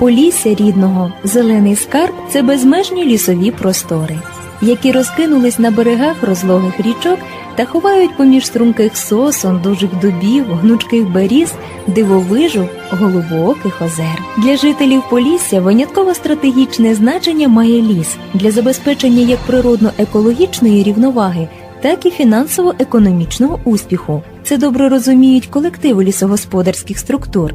Полісся рідного, зелений скарб це безмежні лісові простори, які розкинулись на берегах розлогих річок та ховають поміж струнких сосон, дужих дубів, гнучких беріз, дивовижу, голубооких озер. Для жителів Полісся винятково стратегічне значення має ліс для забезпечення як природно-екологічної рівноваги, так і фінансово-економічного успіху. Це добре розуміють колективи лісогосподарських структур.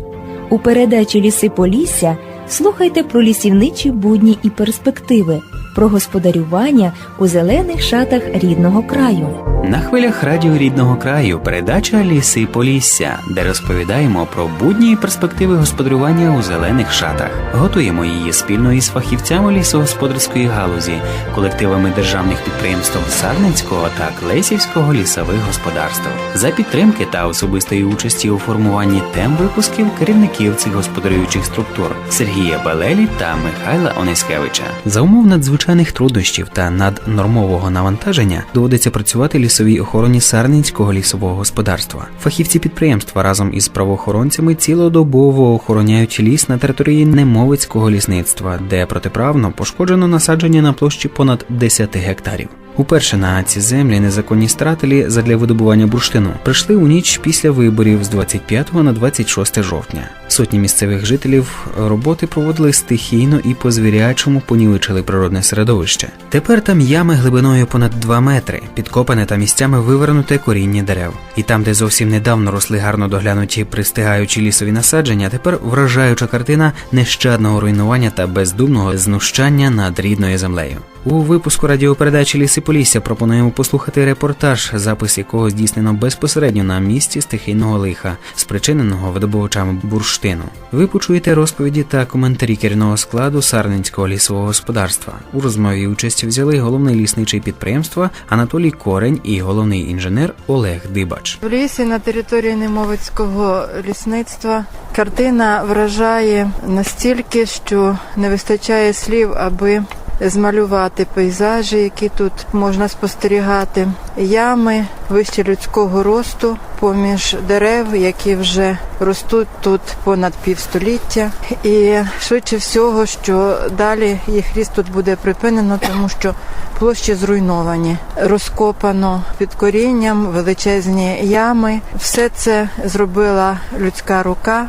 У передачі Ліси Полісся слухайте про лісівничі будні і перспективи, про господарювання у зелених шатах рідного краю. На хвилях радіо рідного краю передача Ліси Полісся, де розповідаємо про будні перспективи господарювання у зелених шатах. Готуємо її спільно із фахівцями лісогосподарської галузі, колективами державних підприємств Сарненського та Клесівського лісових господарств за підтримки та особистої участі у формуванні тем випусків керівників цих господарюючих структур Сергія Балелі та Михайла Ониськевича. За умов надзвичайних труднощів та наднормового навантаження доводиться працювати лісовій охороні Сарненського лісового господарства. Фахівці підприємства разом із правоохоронцями цілодобово охороняють ліс на території Немовицького лісництва, де протиправно пошкоджено насадження на площі понад 10 гектарів. Уперше на ці землі незаконні старателі задля видобування бурштину прийшли у ніч після виборів з 25 на 26 жовтня. Сотні місцевих жителів роботи проводили стихійно і по звірячому понівечили природне середовище. Тепер там ями глибиною понад 2 метри, підкопане та місцями вивернуте коріння дерев. І там, де зовсім недавно росли гарно доглянуті пристигаючі лісові насадження, тепер вражаюча картина нещадного руйнування та бездумного знущання над рідною землею. У випуску радіопередачі Ліси Полісся пропонуємо послухати репортаж, запис якого здійснено безпосередньо на місці стихійного лиха, спричиненого видобувачами бурштину. Ви почуєте розповіді та коментарі керівного складу Сарненського лісового господарства. У розмові участь взяли головний лісничий підприємства Анатолій Корень і головний інженер Олег Дибач. В лісі на території Немовицького лісництва картина вражає настільки, що не вистачає слів, аби змалювати пейзажі, які тут можна спостерігати, ями вище людського росту, поміж дерев, які вже ростуть тут понад півстоліття. І швидше всього, що далі їх ріст тут буде припинено, тому що площі зруйновані, розкопано під корінням, величезні ями. Все це зробила людська рука,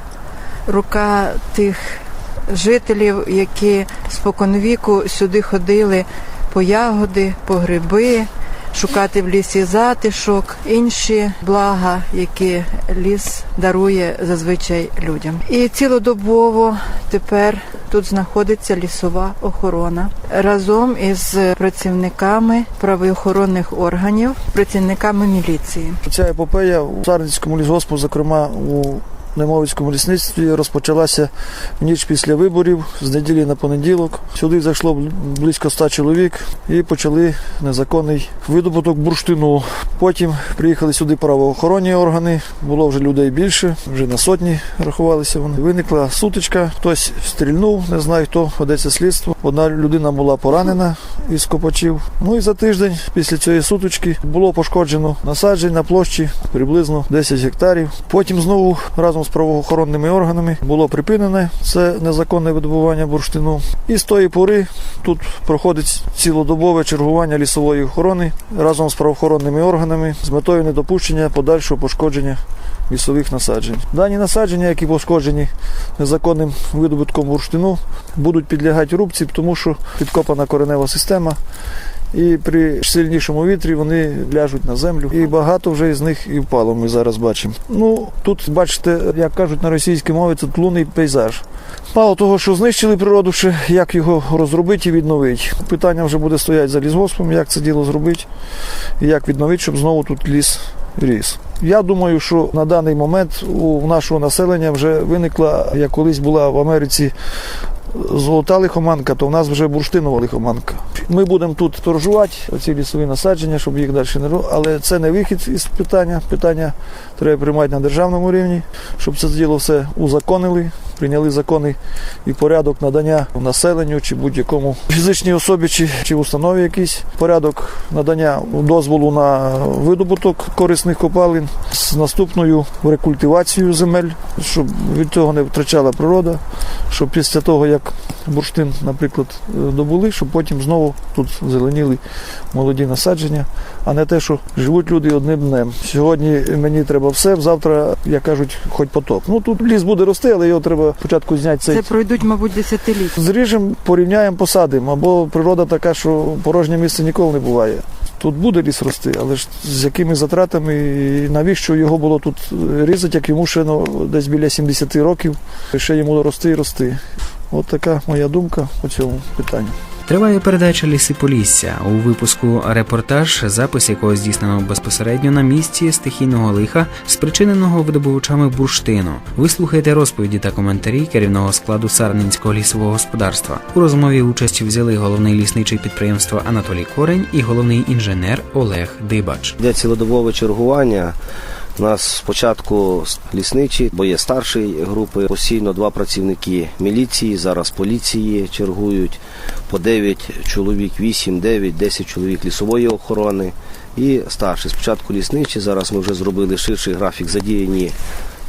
рука тих жителів, які споконвіку сюди ходили по ягоди, по гриби, шукати в лісі затишок, інші блага, які ліс дарує зазвичай людям. І цілодобово тепер тут знаходиться лісова охорона разом із працівниками правоохоронних органів, працівниками міліції. Ця епопея у Сарненському лісгоспу, зокрема у Немовицькому лісництві, розпочалася ніч після виборів з неділі на понеділок. Сюди зайшло близько ста чоловік і почали незаконний видобуток бурштину. Потім приїхали сюди правоохоронні органи, було вже людей більше, вже на сотні рахувалися вони. Виникла сутичка, хтось стрільнув, не знаю хто, ведеться слідство. Одна людина була поранена із копачів. Ну і за тиждень після цієї сутички було пошкоджено насаджень на площі приблизно 10 гектарів. Потім знову разом з правоохоронними органами було припинене це незаконне видобування бурштину. І з тої пори тут проходить цілодобове чергування лісової охорони разом з правоохоронними органами з метою недопущення подальшого пошкодження лісових насаджень. Дані насадження, які пошкоджені незаконним видобутком бурштину, будуть підлягати рубці, тому що підкопана коренева система. І при сильнішому вітрі вони ляжуть на землю. І багато вже із них і впало. Ми зараз бачимо. Ну тут бачите, як кажуть на російській мові, це тлунний пейзаж. Мало того, що знищили природу, ще як його розробити і відновити. Питання вже буде стояти за лісгоспом, як це діло зробити і як відновити, щоб знову тут ліс ріс. Я думаю, що на даний момент у нашого населення вже виникла, як колись була в Америці золота лихоманка, то в нас вже бурштинова лихоманка. Ми будемо тут торжувати оці лісові насадження, щоб їх далі не робити. Але це не вихід із питання. Питання треба приймати на державному рівні, щоб це діло все узаконили, прийняли закони і порядок надання населенню чи будь-якому фізичній особі чи, чи установі якийсь порядок надання дозволу на видобуток корисних копалин з наступною рекультивацією земель, щоб від цього не втрачала природа, щоб після того, як бурштин, наприклад, е, добули, щоб потім знову тут зеленіли молоді насадження, а не те, що живуть люди одним днем. Сьогодні мені треба все, завтра, як кажуть, хоч потоп. Ну тут ліс буде рости, але його треба спочатку зняти цей. Це пройдуть, мабуть, десятиліття. Зріжемо, порівняємо, посадимо, або природа така, що порожнє місце ніколи не буває. Тут буде ліс рости, але ж з якими затратами і навіщо його було тут різати, як йому ще ну, десь біля 70 років, ще йому рости і рости. От така моя думка по цьому питанню. Триває передача Ліси Полісся. У випуску репортаж, запис якого здійснено безпосередньо на місці стихійного лиха, спричиненого видобувачами бурштину. Ви слухаєте розповіді та коментарі керівного складу Сарненського лісового господарства. У розмові участь взяли головний лісничий підприємства Анатолій Корень і головний інженер Олег Дибач. Йде цілодобове чергування. У нас спочатку лісничі, бо є старші групи, постійно два працівники міліції, зараз поліції чергують по 9 чоловік, 8, 9, 10 чоловік лісової охорони і старші. Спочатку лісничі, зараз ми вже зробили ширший графік задіяні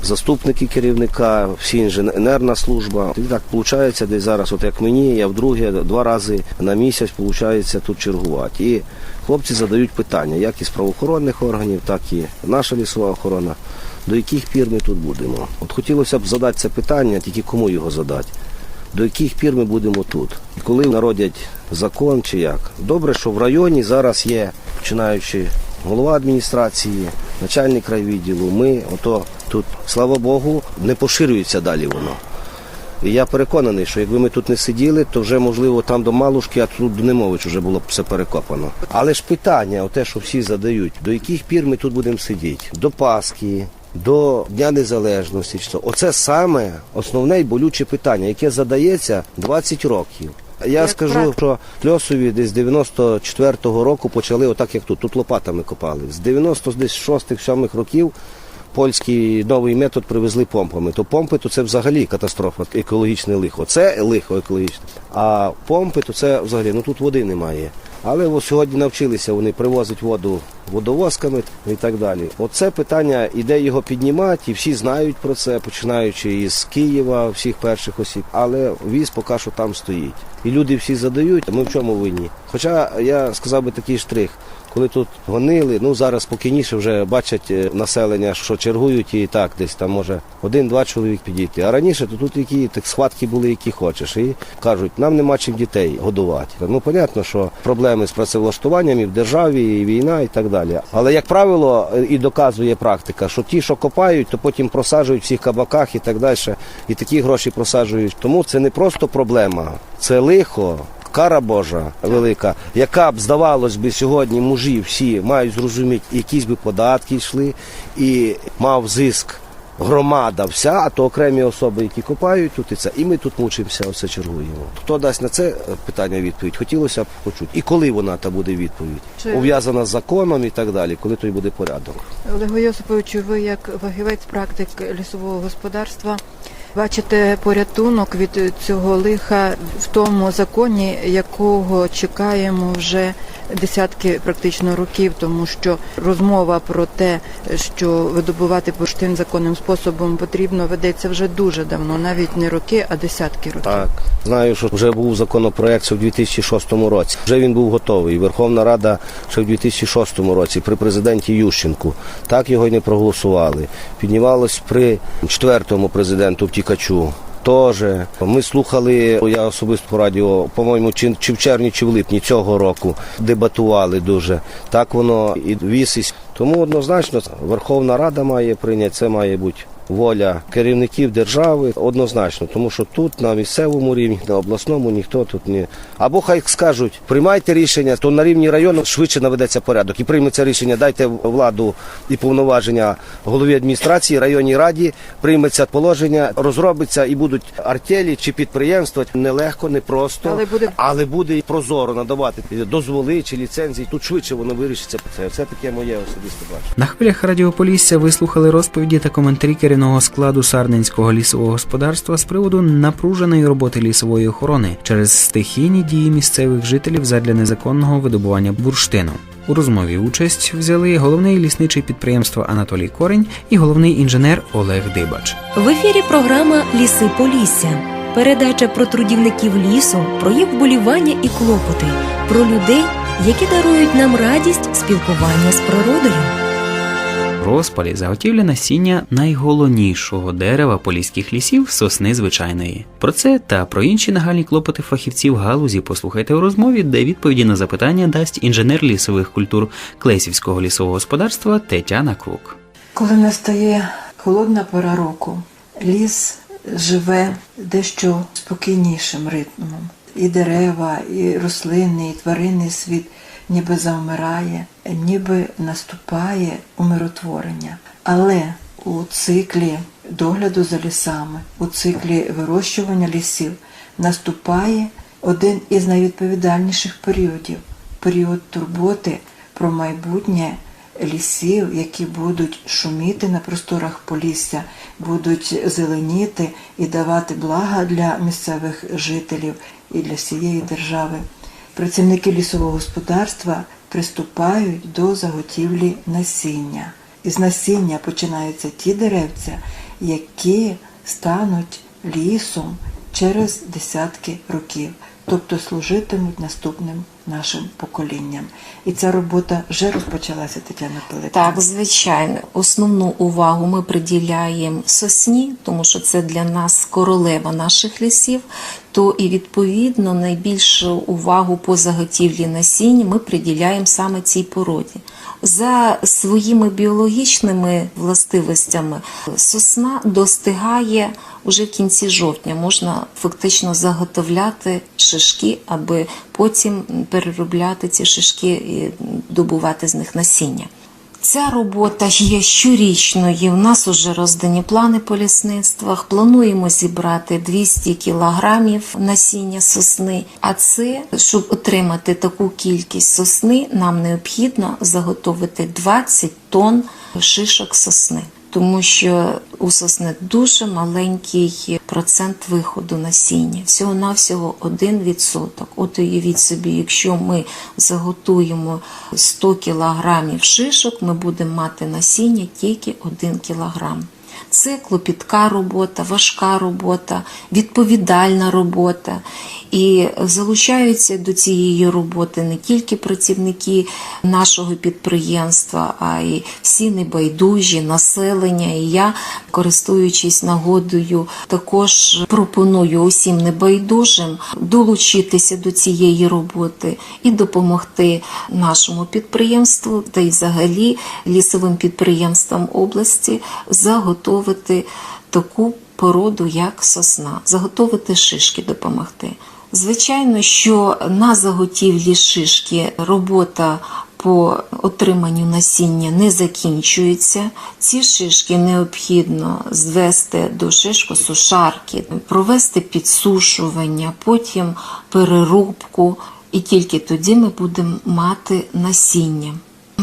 заступники керівника, всі інженерна служба. І так виходить, десь зараз, от як мені, я вдруге два рази на місяць виходить тут чергувати. І хлопці задають питання, як із правоохоронних органів, так і наша лісова охорона. До яких пір ми тут будемо? От хотілося б задати це питання, тільки кому його задати. До яких пір ми будемо тут? Коли народять закон чи як? Добре, що в районі зараз є, починаючи голова адміністрації, начальник райвідділу, ми, ото тут, слава Богу, не поширюється далі воно. І я переконаний, що якби ми тут не сиділи, то вже можливо там до Малушки, а тут до Немович вже було б все перекопано. Але ж питання, оте, що всі задають, до яких пір ми тут будемо сидіти? До Пасхи, до Дня Незалежності. Що? Оце саме основне і болюче питання, яке задається 20 років. Я Як скажу, практика. що Льосові десь з 94-го року почали отак, як тут. Тут лопатами копали. З 96-7 років польський новий метод привезли помпами. То помпи то це взагалі катастрофа, екологічне лихо. Це лихо екологічне. А помпи то це взагалі ну тут води немає. Але ось сьогодні навчилися вони привозити воду водовозками і так далі. Оце питання іде його піднімати, і всі знають про це, починаючи із Києва, всіх перших осіб. Але віз поки що там стоїть. І люди всі задають, ми в чому винні? Хоча я сказав би такий штрих. Коли тут гонили, ну зараз спокійніше вже бачать е, населення, що чергують і так, десь там може один-два чоловік підійти. А раніше то тут які так схватки були, які хочеш. І кажуть, нам нема чим дітей годувати. Ну, понятно, що проблеми з працевлаштуванням і в державі, і війна, і так далі. Але як правило, е, і доказує практика, що ті, що копають, то потім просаджують всіх кабаках і так далі, і такі гроші просаджують. Тому це не просто проблема, це лихо. Кара Божа велика, яка б здавалось би сьогодні мужі всі мають зрозуміти, якісь би податки йшли, і мав зиск громада вся, а то окремі особи, які копають тут і це. І ми тут мучимося, оце чергуємо. Хто дасть на це питання відповідь? Хотілося б почути. І коли вона та буде відповідь? Чи- Ув'язана з законом і так далі, коли той буде порядок. Олегу Йосиповичу, ви як фахівець практик лісового господарства бачите порятунок від цього лиха в тому законі, якого чекаємо вже десятки практично років, тому що розмова про те, що видобувати бурштин законним способом потрібно, ведеться вже дуже давно, навіть не роки, а десятки років. Так, знаю, що вже був законопроект в 2006 році. Вже він був готовий. Верховна Рада ще в 2006 році при президенті Ющенку. Так його й не проголосували. Піднімалось при четвертому президенту втікачу. Тоже ми слухали, я особисто по радіо, по-моєму, чи, чи в червні, чи в липні цього року дебатували дуже. Так воно і вісить. Тому однозначно Верховна Рада має прийняти, це має бути воля керівників держави однозначно, тому що тут на місцевому рівні, на обласному ніхто тут не або хай скажуть, приймайте рішення, то на рівні району швидше наведеться порядок і прийметься рішення. Дайте владу і повноваження голові адміністрації, районній раді, прийметься положення, розробиться і будуть артелі чи підприємства. Нелегко, не просто, Але буде- але буде і прозоро надавати дозволи чи ліцензії. Тут швидше воно вирішиться. Це, це таке моє особисте бачення. На хвилях Радіо Полісся ви слухали розповіді та коментарі керівника розширеного складу сарненського лісового господарства з приводу напруженої роботи лісової охорони через стихійні дії місцевих жителів задля незаконного видобування бурштину. У розмові участь взяли головний лісничий підприємства Анатолій Корень і головний інженер Олег Дибач. В ефірі програма Ліси Полісся. Передача про трудівників лісу, про їх вболівання і клопоти, про людей, які дарують нам радість спілкування з природою. Розпалі заготівля насіння найголовнішого дерева поліських лісів сосни звичайної. Про це та про інші нагальні клопоти фахівців галузі послухайте у розмові, де відповіді на запитання дасть інженер лісових культур Клесівського лісового господарства Тетяна Крук. Коли настає холодна пора року, ліс живе дещо спокійнішим ритмом. І дерева, і рослини, і тваринний світ ніби завмирає, ніби наступає умиротворення. Але у циклі догляду за лісами, у циклі вирощування лісів наступає один із найвідповідальніших періодів період турботи про майбутнє лісів, які будуть шуміти на просторах Полісся, будуть зеленіти і давати блага для місцевих жителів і для всієї держави. Працівники лісового господарства приступають до заготівлі насіння. Із насіння починаються ті деревця, які стануть лісом через десятки років, тобто служитимуть наступним нашим поколінням. І ця робота вже розпочалася, Тетяна Пилипівна. Так, звичайно, основну увагу ми приділяємо сосні, тому що це для нас королева наших лісів. То і відповідно найбільшу увагу по заготівлі насіння ми приділяємо саме цій породі. За своїми біологічними властивостями сосна достигає уже в кінці жовтня. Можна фактично заготовляти шишки, аби потім переробляти ці шишки і добувати з них насіння. Ця робота є щорічною. У нас вже роздані плани по лісництвах. Плануємо зібрати 200 кілограмів насіння сосни. А це, щоб отримати таку кількість сосни, нам необхідно заготовити 20 тонн шишок сосни. Тому що у сосни дуже маленький процент виходу насіння, всього навсього 1%. От уявіть собі, якщо ми заготуємо 100 кілограмів шишок, ми будемо мати насіння тільки 1 кілограм. Це клопітка робота, важка робота, відповідальна робота. І залучаються до цієї роботи не тільки працівники нашого підприємства, а й всі небайдужі, населення. І я, користуючись нагодою, також пропоную усім небайдужим долучитися до цієї роботи і допомогти нашому підприємству та й взагалі лісовим підприємствам області заготовити таку породу, як сосна, заготовити шишки допомогти. Звичайно, що на заготівлі шишки робота по отриманню насіння не закінчується. Ці шишки необхідно звести до шишкосушарки, провести підсушування, потім переробку, і тільки тоді ми будемо мати насіння.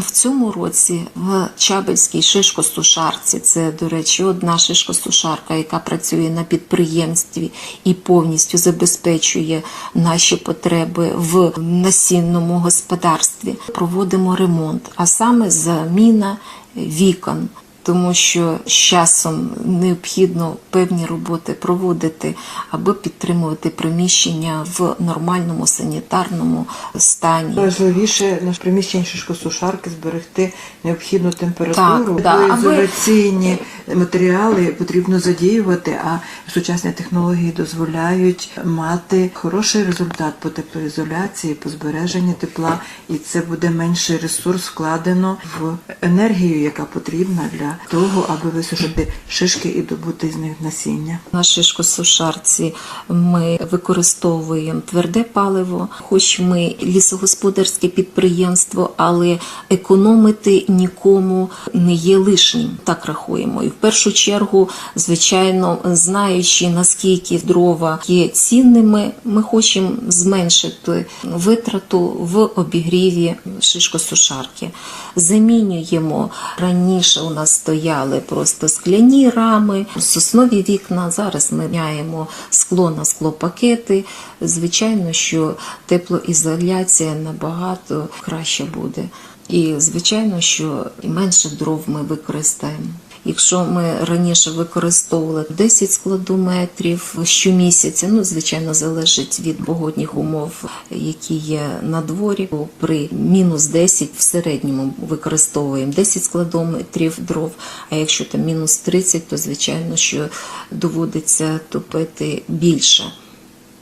В цьому році в Чабельській шишкосушарці, це, до речі, одна шишкосушарка, яка працює на підприємстві і повністю забезпечує наші потреби в насінному господарстві. Проводимо ремонт, а саме заміна вікон. Тому що з часом необхідно певні роботи проводити, аби підтримувати приміщення в нормальному санітарному стані. Важливіше на приміщенні шишкосушарки зберегти необхідну температуру, Так, бо аби- ізоляційні матеріали потрібно задіювати, а сучасні технології дозволяють мати хороший результат по теплоізоляції, по збереженню тепла, і це буде менший ресурс вкладено в енергію, яка потрібна для того, аби висушити шишки і добути з них насіння. На шишкосушарці ми використовуємо тверде паливо, хоч ми лісогосподарське підприємство, але економити нікому не є лишнім, так рахуємо. І в першу чергу, звичайно, знаючи наскільки дрова є цінними, ми хочемо зменшити витрату в обігріві шишкосушарки. Замінюємо раніше у нас стояли просто скляні рами, соснові вікна. Зараз ми міняємо скло на склопакети. Звичайно, що теплоізоляція набагато краще буде. І звичайно, що менше дров ми використаємо. Якщо ми раніше використовували 10 складометрів щомісяця, ну звичайно залежить від погодних умов, які є на дворі. Бо При мінус 10 в середньому використовуємо 10 складометрів дров. А якщо там мінус 30, то звичайно, що доводиться топити більше.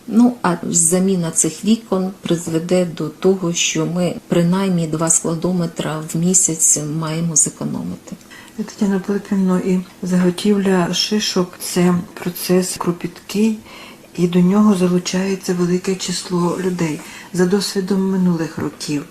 Ну а заміна цих вікон призведе до того, що ми принаймні 2 складометра в місяць маємо зекономити. Тетяна Пилипівно, і заготівля шишок це процес кропіткий, і до нього залучається велике число людей. За досвідом минулих років,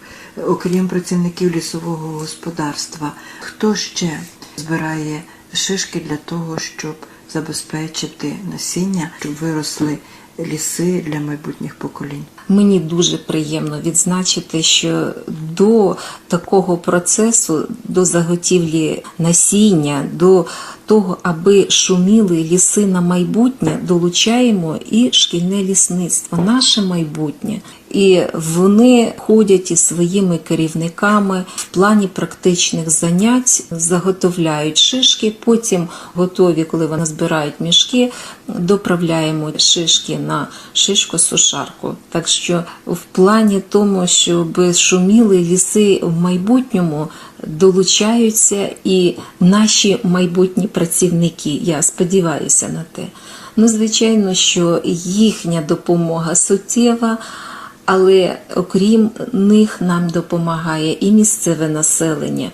окрім працівників лісового господарства, хто ще збирає шишки для того, щоб забезпечити насіння, щоб виросли ліси для майбутніх поколінь? Мені дуже приємно відзначити, що до такого процесу, до заготівлі насіння, до того, аби шуміли ліси на майбутнє, долучаємо і шкільне лісництво, наше майбутнє. І вони ходять із своїми керівниками в плані практичних занять, заготовляють шишки, потім готові, коли вони збирають мішки, доправляємо шишки на шишко-сушарку. Так що в плані тому, щоб шуміли ліси в майбутньому, долучаються і наші майбутні працівники. Я сподіваюся на те. Ну, звичайно, що їхня допомога суттєва. Але окрім них нам допомагає і місцеве населення,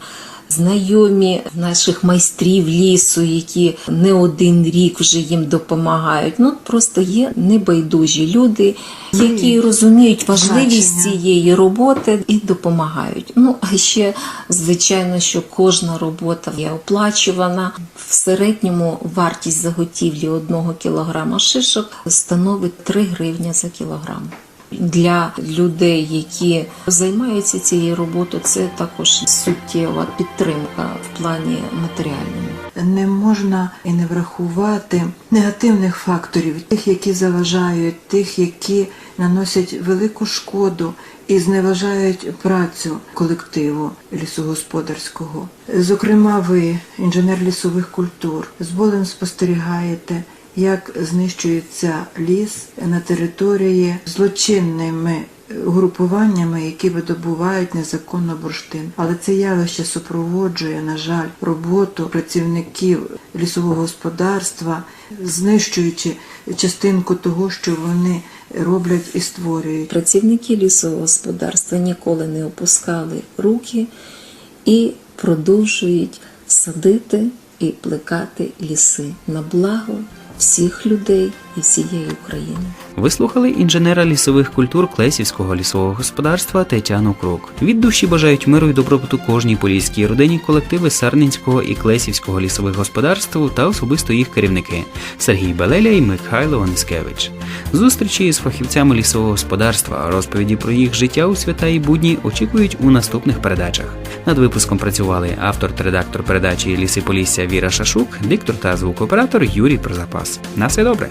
знайомі наших майстрів лісу, які не один рік вже їм допомагають. Ну просто є небайдужі люди, які розуміють важливість цієї роботи і допомагають. Ну а ще звичайно, що кожна робота є оплачувана. В середньому вартість заготівлі одного кілограма шишок становить 3 гривні за кілограм. Для людей, які займаються цією роботою, це також суттєва підтримка в плані матеріальному. не можна і не врахувати негативних факторів, тих, які заважають, тих, які наносять велику шкоду і зневажають працю колективу лісогосподарського. Зокрема, ви, інженер лісових культур, з болем спостерігаєте. Як знищується ліс на території злочинними групуваннями, які видобувають незаконно бурштин. Але це явище супроводжує, на жаль, роботу працівників лісового господарства, знищуючи частинку того, що вони роблять і створюють. Працівники лісового господарства ніколи не опускали руки і продовжують садити і плекати ліси на благо всіх людей і всієї України. Ви слухали інженера лісових культур Клесівського лісового господарства Тетяну Крук. Від душі бажають миру і добробуту кожній поліській родині колективи Сарненського і Клесівського лісових господарств та особисто їх керівники Сергій Белеля і Михайло Онискевич. Зустрічі з фахівцями лісового господарства, розповіді про їх життя у свята і будні очікують у наступних передачах. Над випуском працювали автор та редактор передачі Ліси Полісся Віра Шашук, диктор та звукооператор Юрій Прозапас. На все добре.